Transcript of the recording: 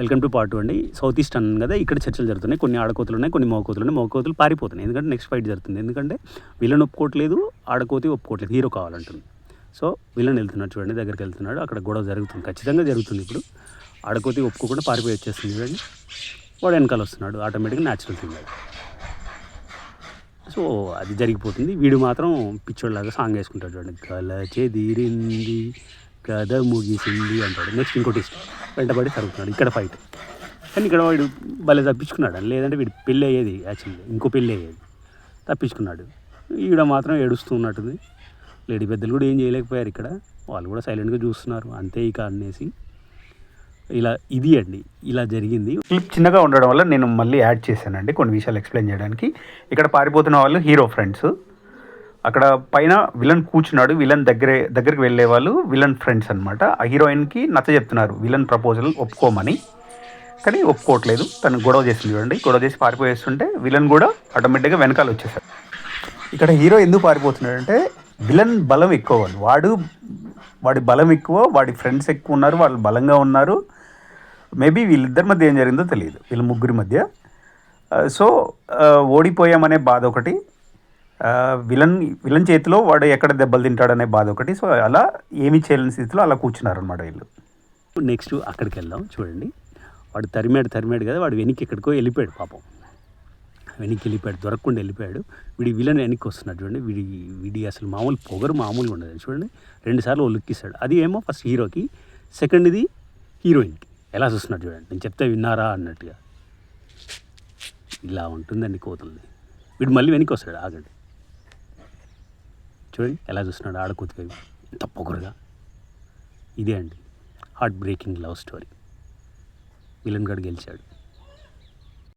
Welcome to part అండి. South east అన్నాను కదా ఇక్కడ చర్చలు జరుగుతున్నాయి. కొన్ని ఆడకోతులు ఉన్నాయి కొన్ని మోకోతులు ఉన్నాయి మోకోతులు పారిపోతున్నాయి. ఎందుకంటే నెక్స్ట్ ఫైట్ జరుగుతుంది. ఎందుకంటే వీళ్ళని ఒప్పుకోవట్లేదు ఆడకోతి ఒప్పుకోవట్లేదు హీరో కావాలంటుంది. సో వీళ్ళని వెళ్తున్నాడు చూడండి దగ్గరికి వెళ్తున్నాడు. అక్కడ గొడవ జరుగుతుంది. ఖచ్చితంగా జరుగుతుంది ఇప్పుడు. ఆడకోతి ఒప్పుకోకుండా పారిపోయి వచ్చేస్తుంది చూడండి. వాడు వెనకాల వస్తున్నాడు. ఆటోమేటిక్గా న్యాచురల్ థింగ్ అది. సో అది జరిగిపోతుంది. వీడు మాత్రం పిచ్చోళ్ళలాగా సాంగ్ వేసుకుంటాడు చూడండి. కల చెదిరింది కథ ముగిసింది అంటాడు. నెక్స్ట్ ఇంకోటి ఇష్టం వెంటబడి తరుగుతున్నాడు ఇక్కడ ఫైట్ కానీ ఇక్కడ వాడు భలే తప్పించుకున్నాడు. లేదంటే వీడు పెళ్ళి అయ్యేది యాక్చువల్లీ ఇంకో పెళ్ళి అయ్యేది తప్పించుకున్నాడు. ఈవిడ మాత్రం ఏడుస్తూ ఉన్నట్టుంది. లేడీ పెద్దలు కూడా ఏం చేయలేకపోయారు ఇక్కడ. వాళ్ళు కూడా సైలెంట్గా చూస్తున్నారు. అంతే ఇక అనేసి. ఇలా ఇది అండి. ఇలా జరిగింది. క్లిప్ చిన్నగా ఉండడం వల్ల నేను మళ్ళీ యాడ్ చేశానండి. కొన్ని విషయాలు ఎక్స్ప్లెయిన్ చేయడానికి. ఇక్కడ పారిపోతున్న వాళ్ళు హీరో ఫ్రెండ్స్. అక్కడ పైన విలన్ కూర్చున్నాడు విలన్ దగ్గరే దగ్గరికి వెళ్ళే వాళ్ళు విలన్ ఫ్రెండ్స్ అనమాట ఆ హీరోయిన్కి నచ్చ చెప్తున్నారు విలన్ ప్రపోజల్ ఒప్పుకోమని. కానీ ఒప్పుకోవట్లేదు తను గొడవ చేసింది చూడండి గొడవ చేసి పారిపోయేస్తుంటే విలన్ కూడా ఆటోమేటిక్గా వెనకాల వచ్చేసాడు. ఇక్కడ హీరో ఎందుకు పారిపోతున్నాడంటే విలన్ బలం ఎక్కువ వాళ్ళు. వాడు వాడి బలం ఎక్కువ వాడి ఫ్రెండ్స్ ఎక్కువ ఉన్నారు వాళ్ళు బలంగా ఉన్నారు. మేబీ వీళ్ళిద్దరి మధ్య ఏం జరిగిందో తెలియదు వీళ్ళ ముగ్గురి మధ్య. సో ఓడిపోయామనే బాధ ఒకటి. విలన్ విలన్ చేతిలో వాడు ఎక్కడ దెబ్బలు తింటాడనే బాధ ఒకటి. సో అలా ఏమీ చేయలేని స్థితిలో అలా కూర్చున్నారనమాట వీళ్ళు. నెక్స్ట్ అక్కడికి వెళ్దాం చూడండి. వాడు తరిమాడు తరిమాడు కదా వాడు వెనక్కి ఎక్కడికో వెళ్ళిపోయాడు పాపం. వెనక్కి వెళ్ళిపోయాడు దొరకకుండా వెళ్ళిపోయాడు. వీడి విలన్ వెనక్కి వస్తున్నాడు చూడండి. వీడి వీడి అసలు మామూలు పొగరు మామూలుగా ఉండదు చూడండి. రెండుసార్లు ఒలుక్కిస్తాడు. అది ఏమో ఫస్ట్ హీరోకి. సెకండ్ ఇది హీరోయిన్కి. ఎలా చూస్తున్నాడు చూడండి. నేను చెప్తే విన్నారా అన్నట్టుగా. ఇలా ఉంటుందండి కోతుల్ని. వీడు మళ్ళీ వెనక్కి వస్తాడు ఆగండి. చూడండి ఎలా చూస్తున్నాడు ఆడకూతుగా ఎంత పొగరుగా. ఇదే అండి heart breaking love story villain గడ్ గెలిచాడు.